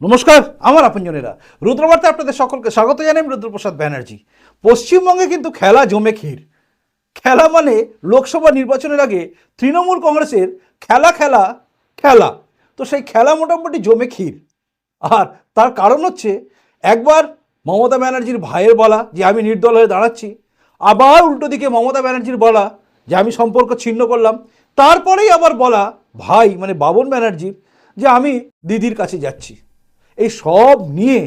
নমস্কার, আমার আপনজনেরা। রুদ্রবার্তা আপনাদের সকলকে স্বাগত জানাই রুদ্রপ্রসাদ ব্যানার্জি। পশ্চিমবঙ্গে কিন্তু খেলা জমে ক্ষীর। খেলা মানে লোকসভা নির্বাচনের আগে তৃণমূল কংগ্রেসের খেলা খেলা খেলা। তো সেই খেলা মোটামুটি জমে ক্ষীর। আর তার কারণ হচ্ছে, একবার মমতা ব্যানার্জির ভাইয়ের বলা যে আমি নির্দল হয়ে দাঁড়াচ্ছি, আবার উল্টো দিকে মমতা ব্যানার্জির বলা যে আমি সম্পর্ক ছিন্ন করলাম, তারপরেই আবার বলা ভাই মানে বাবন ব্যানার্জির যে আমি দিদির কাছে যাচ্ছি। এই সব নিয়ে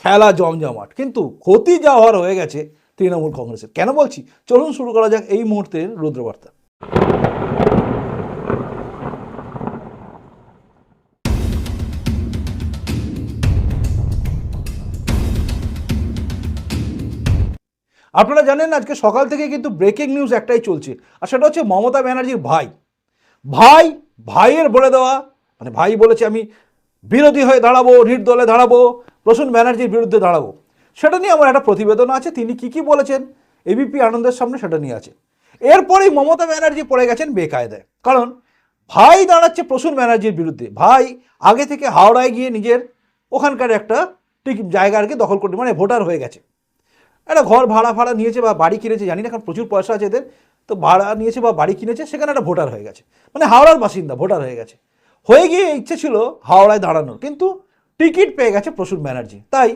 খেলা জমজমাট। কিন্তু ক্ষতি যা হওয়ার হয়ে গেছে তৃণমূল কংগ্রেসের। কেন বলছি? চলুন শুরু করা যাক এই মুহূর্তের রুদ্রবার্তা। আপনারা জানেন আজকে সকাল থেকে কিন্তু ব্রেকিং নিউজ একটাই চলছে, আর সেটা হচ্ছে মমতা ব্যানার্জির ভাই। ভাই, ভাইয়ের বলে দেওয়া মানে ভাই বলেছে আমি বিরোধী হয়ে দাঁড়াবো নির্দলে দাঁড়াবো, প্রসূন ব্যানার্জির বিরুদ্ধে দাঁড়াবো। সেটা নিয়ে আমার একটা প্রতিবেদন আছে, তিনি কি কি বলেছেন এবিপি আনন্দের সামনে সেটা নিয়ে আছে। এরপরেই মমতা ব্যানার্জি পড়ে গেছেন বেকায়দায়। কারণ ভাই দাঁড়াচ্ছে প্রসূন ব্যানার্জির বিরুদ্ধে। ভাই আগে থেকে হাওড়ায় গিয়ে নিজের ওখানকার একটা ঠিক জায়গা আর কি দখল করতে মানে ভোটার হয়ে গেছে। একটা ঘর ভাড়া ফাড়া নিয়েছে বা বাড়ি কিনেছে, জানি না, কারণ প্রচুর পয়সা আছে এদের। তো ভাড়া নিয়েছে বা বাড়ি কিনেছে, সেখানে একটা ভোটার হয়ে গেছে। মানে হাওড়ার বাসিন্দা, ভোটার হয়ে গেছে। হয়ে গিয়ে ইচ্ছে ছিল হাওড়ায় দাঁড়ানোর, কিন্তু টিকিট পেয়ে গেছে প্রসূন ব্যানার্জি। তাই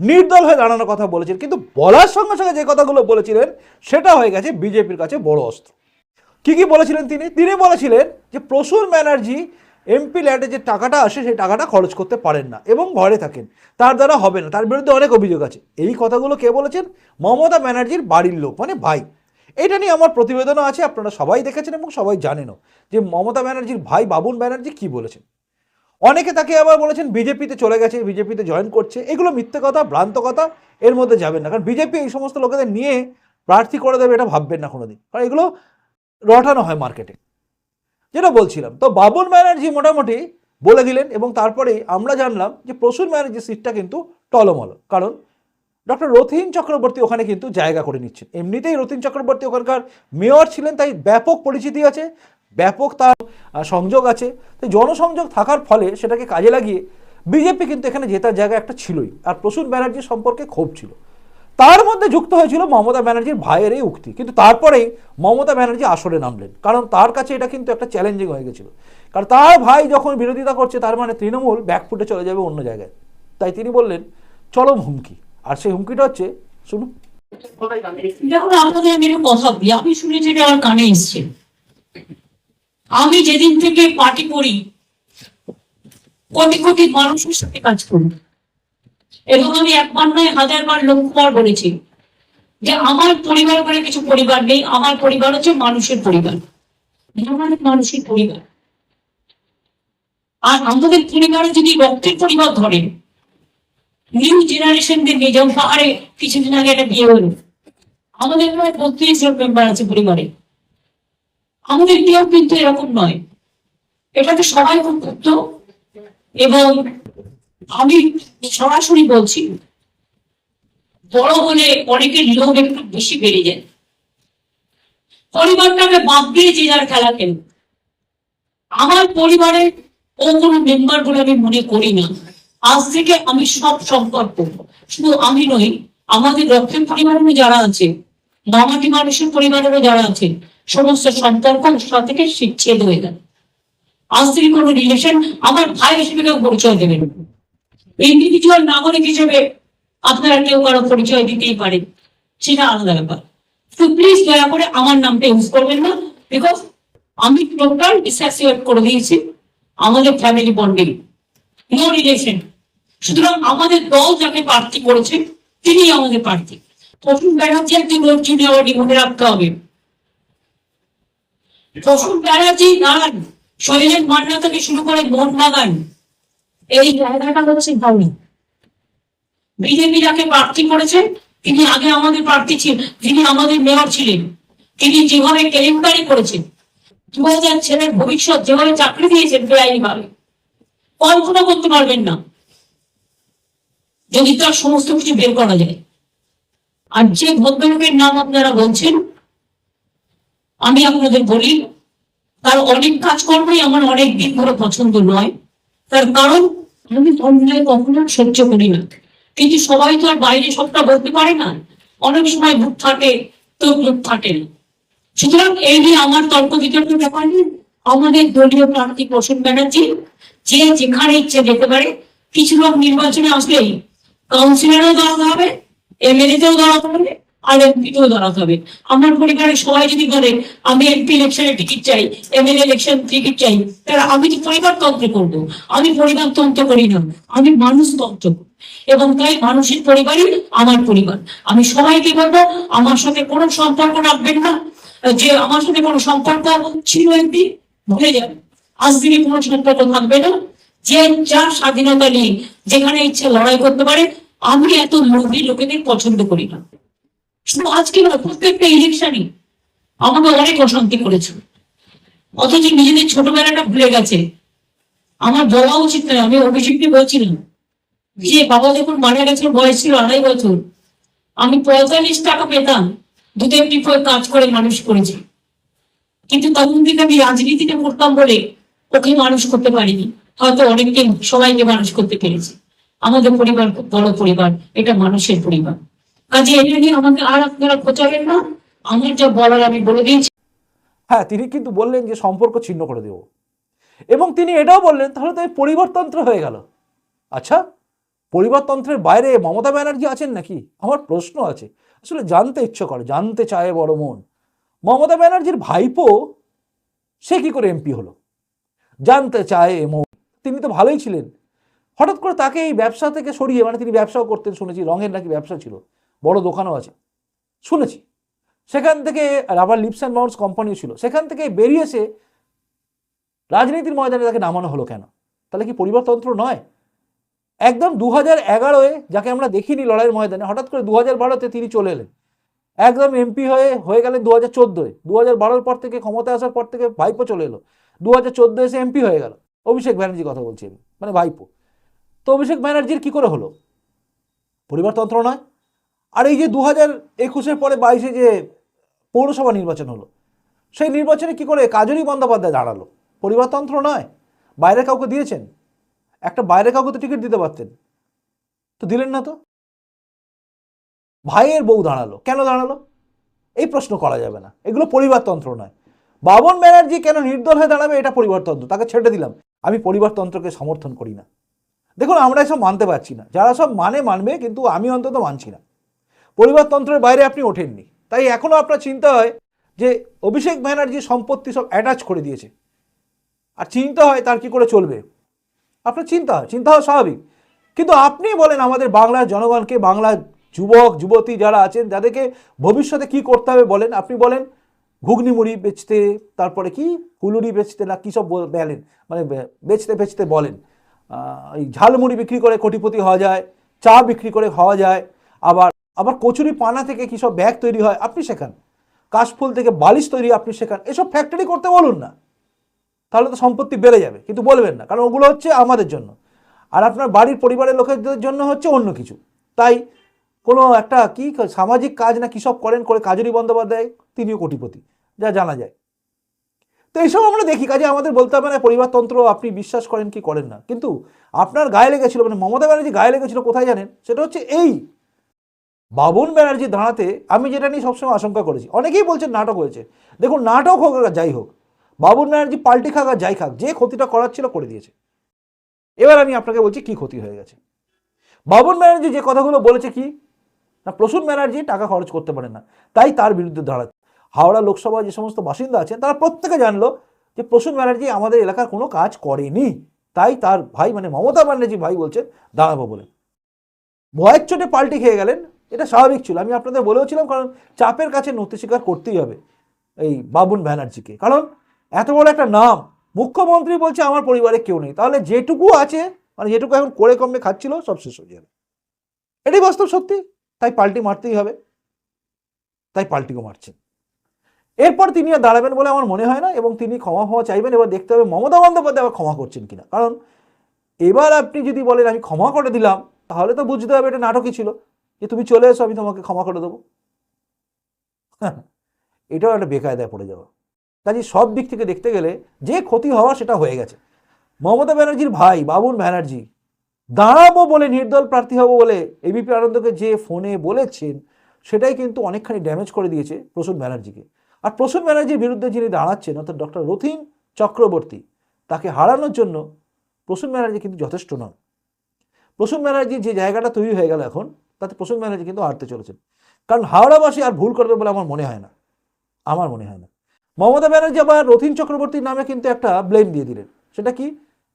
নির্দল হয়ে দাঁড়ানোর কথা বলেছেন, কিন্তু বলার সঙ্গে সঙ্গে যে কথাগুলো বলেছিলেন, সেটা হয়ে গেছে বিজেপির কাছে বড় অস্ত্র। কি কি বলেছিলেন তিনি? তিনি বলেছিলেন যে প্রসূন ব্যানার্জি এমপি ল্যাডে যে টাকাটা আসে, সেই টাকাটা খরচ করতে পারেন না এবং ঘরে থাকেন। তার দ্বারা হবে না, তার বিরুদ্ধে অনেক অভিযোগ আছে। এই কথাগুলো কে বলেছেন? মমতা ব্যানার্জির বাড়ির লোক মানে ভাই। এটা নিয়ে আমার প্রতিবেদনও আছে, আপনারা সবাই দেখেছেন এবং সবাই জানেনও যে মমতা ব্যানার্জির ভাই বাবুন ব্যানার্জি কি বলেছেন। অনেকে তাকে আবার বলেছেন বিজেপিতে চলে গেছে, বিজেপিতে জয়েন করছে। এগুলো মিথ্যে কথা, ভ্রান্ত কথা, এর মধ্যে যাবেন না। কারণ বিজেপি এই সমস্ত লোকেদের নিয়ে প্রার্থী করে দেবে এটা ভাববেন না কোনোদিন। কারণ এগুলো রটানো হয় মার্কেটে যেটা বলছিলাম, তো বাবুন ব্যানার্জি মোটামুটি বলে দিলেন এবং তারপরেই আমরা জানলাম যে প্রসূন ব্যানার্জির সিটটা কিন্তু টলমল। কারণ ডক্টর রথিন চক্রবর্তী ওখানে কিন্তু জায়গা করে নিচ্ছেন। এমনিতেই রথিন চক্রবর্তী ওখানকার মেয়র ছিলেন, তাই ব্যাপক পরিচিতি আছে, ব্যাপক তার সংযোগ আছে। তো জনসংযোগ থাকার ফলে সেটাকে কাজে লাগিয়ে বিজেপি কিন্তু এখানে জেতার জায়গা একটা ছিলই, আর প্রসূন ব্যানার্জি সম্পর্কে ক্ষোভ ছিল। তার মধ্যে যুক্ত হয়েছিল মমতা ব্যানার্জির ভাইয়ের এই উক্তি, কিন্তু তারপরেই মমতা ব্যানার্জি আসরে নামলেন, কারণ তার কাছে এটা কিন্তু একটা চ্যালেঞ্জিং হয়ে গেছিল। কারণ তার ভাই যখন বিরোধিতা করছে, তার মানে তৃণমূল ব্যাকফুটে চলে যাবে অন্য জায়গায়। তাই তিনি বললেন চরম হুমকি। আর সেই হুমকিটা হচ্ছে, শুনুন। আমি কথা বলি। আমি শুনেছি আমার কানে এসছে। আমি যেদিন থেকে পার্টি করি, কোটি কোটি মানুষের সাথে কাজ করি। এবং আমি একবার নয় হাজার বার লক্ষ্যবার বলেছি যে আমার পরিবার বলে কিছু পরিবার নেই, আমার পরিবার হচ্ছে মানুষের পরিবার। মানুষের পরিবার। আর আমাদের পরিবারে যদি রক্তের পরিবার ধরেন নিউ জেনারেশনদের নিয়ে যেমন পাহাড়ে কিছুদিন আগে একটা বিয়ে হলো। আমাদের প্রায় বত্রিশ জন মেম্বার আছে পরিবারে। আমাদের কেউ কিন্তু এরকম নয়। এটাকে সবাই করতো এবং আমি সরাসরি বলছি, বড় হলে অনেকের লোভ একটু বেশি বেড়ে যায়। পরিবারটাকে বাদ দিয়ে যে যার খেলা খেলবে আমার পরিবারের ও কোনো মেম্বার বলে আমি মনে করি না। আজ থেকে আমি সব সম্পর্ক শুধু আমি নই, আমাদের রক্তের পরিবারেরও যারা আছে মামাটি মানুষের পরিবারেরও যারা আছে, সমস্ত সম্পর্ক ওর থেকে শিক্ষিত হয়ে গেল আজ থেকে কোনো রিলেশন আমার ভাই হিসেবে কেউ পরিচয় দেবেন ইন্ডিভিজুয়াল নাগরিক হিসেবে আপনারা কেউ কারও পরিচয় দিতেই পারেন সেটা আলাদা ব্যাপার। তো প্লিজ দয়া করে আমার নামটা ইউজ করবেন না বিকজ আমি টোটাল ডিসঅ্যাসিয়েট করে দিয়েছি, আমাদের ফ্যামিলি বন্ডিং নো রিলেশন সুতরাং আমাদের দল যাকে প্রার্থী করেছে তিনি আমাদের প্রার্থী। প্রথম ব্যানার্জি একটি লোক জুনিয়রটি মনে রাখতে হবে। প্রথম ব্যানার্জি দাঁড়ান। শৈলেন মান্না থেকে শুরু করে মন বাগান এই জায়গাটা হচ্ছে ভাবনি। বিজেপি যাকে প্রার্থী করেছে, তিনি আগে আমাদের প্রার্থী ছিলেন, তিনি আমাদের মেয়র ছিলেন। তিনি যেভাবে কেলেঙ্কারি করেছেন দু হাজার ছেলের ভবিষ্যৎ যেভাবে চাকরি দিয়েছেন বেআইনি ভাবে কল্পনা করতে পারবেন না। যদি তার সমস্ত কিছু বের করা যায় আর যে ভদ্রলোকের নাম আপনারা বলছেন, আমি আপনাদের বলি, তার অনেক কাজকর্মই আমার অনেক দিন ধরে পছন্দ নয়। তার কারণ, আমি অন্যায় কখনো সহ্য করি না। কিন্তু সবাই তো আর বাইরে সবটা বলতে পারে না। অনেক সময় মুখ থাকে, তো মুখ থাকে না। সুতরাং এই নিয়ে আমার তর্ক বিতর্ক ব্যাপার নেই আমাদের দলীয় প্রার্থী প্রসূন ব্যানার্জি, যে যেখানে ইচ্ছে যেতে পারে, কিছু লোক নির্বাচনে আসলেই কাউন্সিলরও দাঁড়াতে হবে এমএলএতেও দাঁড়াতে হবে, আর এমপিতেও দাঁড়াতে হবে। আমার পরিবারের সবাই যদি বলে, আমি এমপি ইলেকশনে টিকিট চাই এমএলএ ইলেকশন টিকিট চাই তাহলে আমি তো পরিবারতন্ত্র করব, আমি পরিবারতন্ত্র করি না, আমি মানুষ মানুষতন্ত্র করি। এবং তাই মানুষের পরিবারই আমার পরিবার। আমি সবাইকে বলব, আমার সাথে কোনো সম্পর্ক রাখবেন না। যে আমার সাথে কোনো সম্পর্ক ছিল এমপি ভুলে যাবে আজ দিনে কোনো সম্পর্ক থাকবে না। যে যার স্বাধীনতা নেই, যেখানে ইচ্ছে লড়াই করতে পারে আমি এত লোভী লোকেদের পছন্দ করি না। শুধু আজকে না, প্রত্যেকটা ইলেকশনই আমাকে অনেক অশান্তি করেছে। অথচ নিজেদের ছোটবেলাটা ভুলে গেছে। আমার বলা উচিত নয়, আমি অভিষেককে বলছিলাম যে, বাবা যখন মারা গেছে, বয়স ছিল আড়াই বছর, আমি পঁয়তাল্লিশ টাকা পেতাম, দুধের ডিপোয় কাজ করে মানুষ করেছি। কিন্তু তখন থেকে আমি রাজনীতিতে করতাম বলে ওকে মানুষ করতে পারিনি। হয়তো অনেককে সবাইকে মানুষ করতে পেরেছি। আমাদের পরিবার বড় পরিবার, এটা মানুষের পরিবার। কাজে এটা নিয়ে আমাকে আর আপনারা খোঁচাবেন না, আমার যা বলার আমি বলে দিয়েছি। হ্যাঁ তিনি কিন্তু বললেন যে সম্পর্ক ছিন্ন করে দেব। এবং তিনি এটাও বললেন, তাহলে তো এই পরিবারতন্ত্র হয়ে গেল। আচ্ছা পরিবারতন্ত্রের বাইরে মমতা ব্যানার্জি আছেন নাকি? আমার প্রশ্ন আছে। আসলে জানতে ইচ্ছে করে, জানতে চায় বড় মন। মমতা ব্যানার্জির ভাইপো, সে কি করে এমপি হলো? জানতে চায় মন তিনি তো ভালোই ছিলেন। হঠাৎ করে তাকে এই ব্যবসা থেকে সরিয়ে মানে তিনি ব্যবসাও করতেন, শুনেছি, রঙের নাকি ব্যবসা ছিল, বড় দোকানও আছে, শুনেছি। সেখান থেকে রাবার লিপস অ্যান্ড মাউন্টস কোম্পানিও ছিল, সেখান থেকে বেরিয়ে এসে রাজনীতির ময়দানে তাকে নামানো হলো কেন? তাহলে কি পরিবারতন্ত্র নয়? একদম দু হাজার এগারোয় যাকে আমরা দেখিনি লড়াইয়ের ময়দানে, হঠাৎ করে দু হাজার বারোতে তিনি চলে এলেন। একদম এমপি হয়ে হয়ে গেলেন দু হাজার চোদ্দোয় দু হাজার বারোর পর থেকে, ক্ষমতায় আসার পর থেকে ভাইপো চলে এলো। দু হাজার চোদ্দ এসে এমপি হয়ে গেল। অভিষেক ব্যানার্জির কথা বলছি আমি মানে ভাইপো। তো অভিষেক ব্যানার্জির কি করে হলো? পরিবারতন্ত্র নয়। আর এই যে দু হাজার একুশের পরে বাইশে যে পৌরসভা নির্বাচন হলো, সেই নির্বাচনে কি করে কাজলী বন্দ্যোপাধ্যায় দাঁড়াল? পরিবারতন্ত্র নয়। বাইরে কাউকে দিয়েছেন? একটা বাইরে কাউকে তো টিকিট দিতে পারতেন। তো দিলেন না তো? ভাইয়ের বউ দাঁড়াল। কেন দাঁড়াল? এই প্রশ্ন করা যাবে না। এগুলো পরিবারতন্ত্র নয়। বাবন ব্যানার্জি কেন নির্দল হয়ে দাঁড়াবে? এটা পরিবারতন্ত্র। তাকে ছেড়ে দিলাম। আমি পরিবারতন্ত্রকে সমর্থন করি না। দেখুন, আমরা এসব মানতে পারছি না। যারা সব মানে মানবে, কিন্তু আমি অন্তত মানছি না। পরিবারতন্ত্রের বাইরে আপনি ওঠেননি। তাই এখনও আপনার চিন্তা হয় যে, অভিষেক ব্যানার্জি সম্পত্তি সব অ্যাটাচ করে দিয়েছে। আর চিন্তা হয় তার কি করে চলবে। আপনার চিন্তা হয় চিন্তা হয় স্বাভাবিক। কিন্তু আপনি বলেন, আমাদের বাংলার জনগণকে বাংলার যুবক, যুবতী যারা আছেন যাদেরকে ভবিষ্যতে কি করতে হবে বলেন? আপনি বলেন, ঘুগনি মুড়ি বেচতে, তারপরে কি? হুলুড়ি বেচতে না কী সব বল- বলেন? মানে বেচতে বেচতে বলেন। এই ঝালমুড়ি বিক্রি করে কোটিপতি হওয়া যায়, চা বিক্রি করে খাওয়া যায়, আবার আবার কচুরি পানা থেকে কী সব ব্যাগ তৈরি হয় আপনি শেখান। কাশফুল থেকে বালিশ তৈরি আপনি শেখান, এসব ফ্যাক্টরি করতে বলুন না। তাহলে তো সম্পত্তি বেড়ে যাবে, কিন্তু বলবেন না, কারণ ওগুলো হচ্ছে আমাদের জন্য। আর আপনার বাড়ির পরিবারের লোকেদের জন্য হচ্ছে অন্য কিছু। তাই কোনো একটা কি সামাজিক কাজ না কী সব করেন করে কাজরি বন্দ্যোপাধ্যায়, তিনিও কোটিপতি, যা জানা যায়। তো এইসব আমরা দেখি, কাজে আমাদের বলতে হবে না, পরিবারতন্ত্র আপনি বিশ্বাস করেন কি করেন না। কিন্তু আপনার গায়ে লেগেছিল মানে মমতা ব্যানার্জি গায়ে লেগেছিল, কোথায় জানেন? সেটা হচ্ছে এই বাবুন ব্যানার্জি দাঁড়াতে আমি যেটা নিয়ে সবসময় আশঙ্কা করেছি। অনেকেই বলছেন নাটক হয়েছে। দেখুন, নাটক হোক আর যাই হোক, বাবুন ব্যানার্জি পাল্টি খাক আর যাই খাক, যে ক্ষতিটা করার ছিল করে দিয়েছে। এবার আমি আপনাকে বলছি কি ক্ষতি হয়ে গেছে। বাবুন ব্যানার্জি যে কথাগুলো বলেছে কি, না, প্রসূন ব্যানার্জি টাকা খরচ করতে পারে না, তাই তার বিরুদ্ধে দাঁড়াচ্ছে হাওড়া লোকসভায় যে সমস্ত বাসিন্দা আছেন, তারা প্রত্যেকে জানলো যে প্রসূন ব্যানার্জি আমাদের এলাকার কোনো কাজ করেনি। তাই তার ভাই মানে মমতা ব্যানার্জি ভাই বলছেন, দাঁড়াবো বলে। ভয়ের চোটে পাল্টি খেয়ে গেলেন। এটা স্বাভাবিক ছিল। আমি আপনাদের বলেওছিলাম কারণ চাপের কাছে নথি স্বীকার করতেই হবে এই বাবুন ব্যানার্জিকে। কারণ এত বড় একটা নাম, মুখ্যমন্ত্রী বলছে আমার পরিবারে কেউ নেই। তাহলে যেটুকু আছে মানে যেটুকু এখন করে কমে খাচ্ছিল, সব শেষ হয়ে যাবে। এটাই বাস্তব সত্যি। তাই পাল্টি মারতেই হবে। তাই পাল্টিও মারছেন। এরপর তিনি আর দাঁড়াবেন বলে আমার মনে হয় না, এবং তিনি ক্ষমা হওয়া চাইবেন, এবার দেখতে হবে মমতা বন্দ্যোপাধ্যায় আবার ক্ষমা করছেন কিনা। কারণ এবার আপনি যদি বলেন, আমি ক্ষমা করে দিলাম তাহলে তো বুঝতে হবে এটা নাটকই ছিল। যে তুমি চলে এসো, আমি তোমাকে ক্ষমা করে দেবো। এটাও একটা বেকায়দায় পড়ে যাওয়া। কাজে সব দিক থেকে দেখতে গেলে যে ক্ষতি হওয়া সেটা হয়ে গেছে। মমতা ব্যানার্জির ভাই বাবুন ব্যানার্জি, দাঁড়াবো বলে নির্দল প্রার্থী হব বলে এবিপি আনন্দকে যে ফোনে বলেছেন, সেটাই কিন্তু অনেকখানি ড্যামেজ করে দিয়েছে প্রসূন ব্যানার্জিকে। আর প্রসূন ব্যানার্জির বিরুদ্ধে যিনি দাঁড়াচ্ছেন, অর্থাৎ ডক্টর রথিন চক্রবর্তী, তাকে হারানোর জন্য প্রসূন ব্যানার্জি কিন্তু যথেষ্ট নয় প্রসূন ব্যানার্জির যে জায়গাটা তৈরি হয়ে গেল এখন, তাতে প্রসূন ব্যানার্জি কিন্তু হারতে চলেছেন। কারণ হাওড়াবাসী আর ভুল করবে বলে আমার মনে হয় না। আমার মনে হয় না। মমতা ব্যানার্জি আবার রথিন চক্রবর্তীর নামে কিন্তু একটা ব্লেম দিয়ে দিলেন। সেটা কি?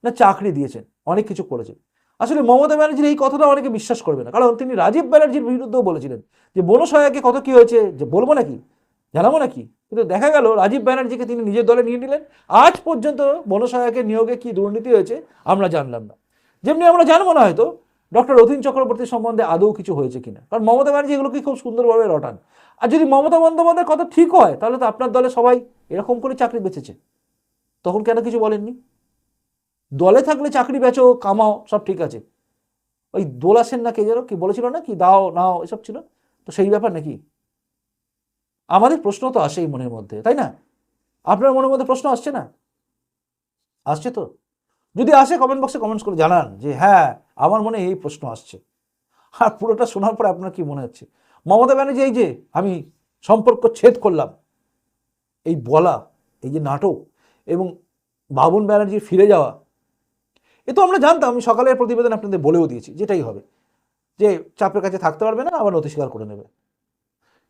না চাকরি দিয়েছেন, অনেক কিছু করেছেন। আসলে মমতা ব্যানার্জির এই কথাটা অনেকে বিশ্বাস করবে না। কারণ তিনি রাজীব ব্যানার্জির বিরুদ্ধেও বলেছিলেন যে বনসহায়কে কত কি হয়েছে? যে বলব নাকি? জানাব নাকি? কিন্তু দেখা গেল রাজীব ব্যানার্জিকে তিনি নিজের দলে নিয়ে নিলেন। আজ পর্যন্ত বনসহায়কের নিয়োগে কি দুর্নীতি হয়েছে, আমরা জানলাম না। যেমনি আমরা জানব না হয়তো, ডক্টর রথীন চক্রবর্তী সম্বন্ধে আদৌ কিছু হয়েছে কিনা। কারণ মমতা ব্যানার্জি এগুলোকে খুব সুন্দরভাবে রটান। আর যদি মমতা বন্দ্যোপাধ্যায়ের কথা ঠিক হয়, তাহলে তো আপনার দলে সবাই এরকম করে চাকরি বেঁচেছে। তখন কেন কিছু বলেননি? দলে থাকলে চাকরি বেচো, কামাও, সব ঠিক আছে। ওই দোলা সেন না কে যেন, কি বলেছিল না, কি দাও, নাও, এসব ছিল। তো সেই ব্যাপার নাকি? আমাদের প্রশ্ন তো আসেই মনের মধ্যে, তাই না? আপনার মনের মধ্যে প্রশ্ন আসছে না? আসছে তো? যদি আসে কমেন্ট বক্সে কমেন্টস করে জানান যে হ্যাঁ আমার মনে এই প্রশ্ন আসছে। আর পুরোটা শোনার পরে আপনার কি মনে হচ্ছে? মমতা ব্যানার্জি, এই যে আমি সম্পর্ক ছেদ করলাম, এই বলা, এই যে নাটক এবং বাবুন ব্যানার্জির ফিরে যাওয়া, এ তো আমরা জানতাম, আমি সকালের প্রতিবেদন আপনাদের বলেও দিয়েছি, যেটাই হবে। যে চাপের কাছে থাকতে পারবে না, আবার নথি স্বীকার করে নেবে।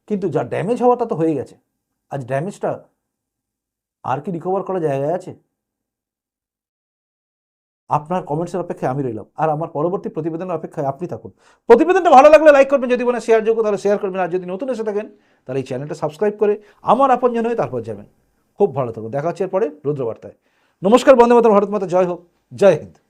কিন্তু যা ড্যামেজ হওয়াটা তো হয়ে গেছে। আজ ড্যামেজটা আর কি রিকভার করা জায়গায় আছে? আপনার কমেন্টসের অপেক্ষায় আমি রইলাম। আর আমার পরবর্তী প্রতিবেদনের অপেক্ষায় আপনি থাকুন। প্রতিবেদনটা ভালো লাগলে লাইক করবেন, যদি মনে শেয়ার যোগ্য, তাহলে শেয়ার করবেন। আর যদি নতুন এসে থাকেন, তাহলে এই চ্যানেলটা সাবস্ক্রাইব করে আমার আপনজন হয়ে তারপর যাবেন। খুব ভালো থাকুন। দেখা হচ্ছে এরপরে রুদ্রবার্তায়। নমস্কার বন্দে মাতা ভারত মাতা। জয় হোক। জয় হিন্দ।